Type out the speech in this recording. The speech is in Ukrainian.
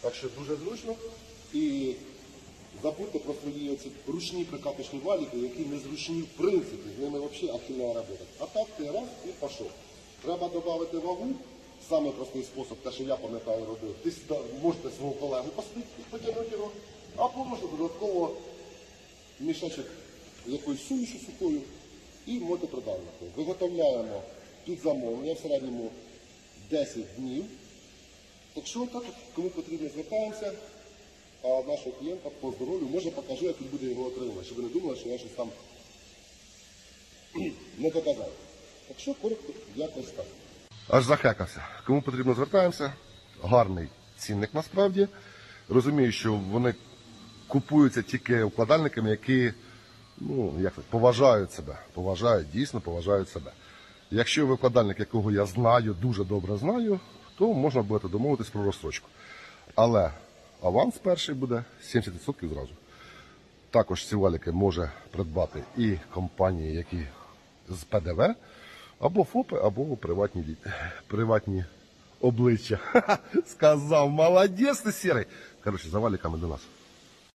Так що дуже зручно. І забудьте про свої оці ручні прикаточні валіки, які незручні в принципі, з ними взагалі ахінна робота. А так ти раз і пішов. Треба додати вагу. Самий простий спосіб, те, що я пам'ятаю, робив. Ти можете свого колегу посадити, потягнути його, або можна додатково мішечок якоюсь сумішю сухою і мотопридавником. Виготовляємо під замовлення в середньому 10 днів. Якщо так, кому потрібно, звертаємося, а нашого клієнта по здоров'ю, може покажу, як він буде його отримувати, щоб ви не думали, що я щось там не доказав. Якщо коротко, якось так. Аж захекався. Кому потрібно, звертаємося. Гарний цінник насправді. Розумію, що вони купуються тільки вкладальниками, які ну, як так, поважають себе. Поважають, дійсно поважають себе. Якщо ви вкладальник, якого я знаю, дуже добре знаю, то можна буде домовитись про розстрочку. Але аванс перший буде 70% зразу. Також ці валіки може придбати і компанії, які з ПДВ, або ФОПи, або приватні, приватні обличчя. Сказав, молодець ти сірий. Коротше, за валіками до нас.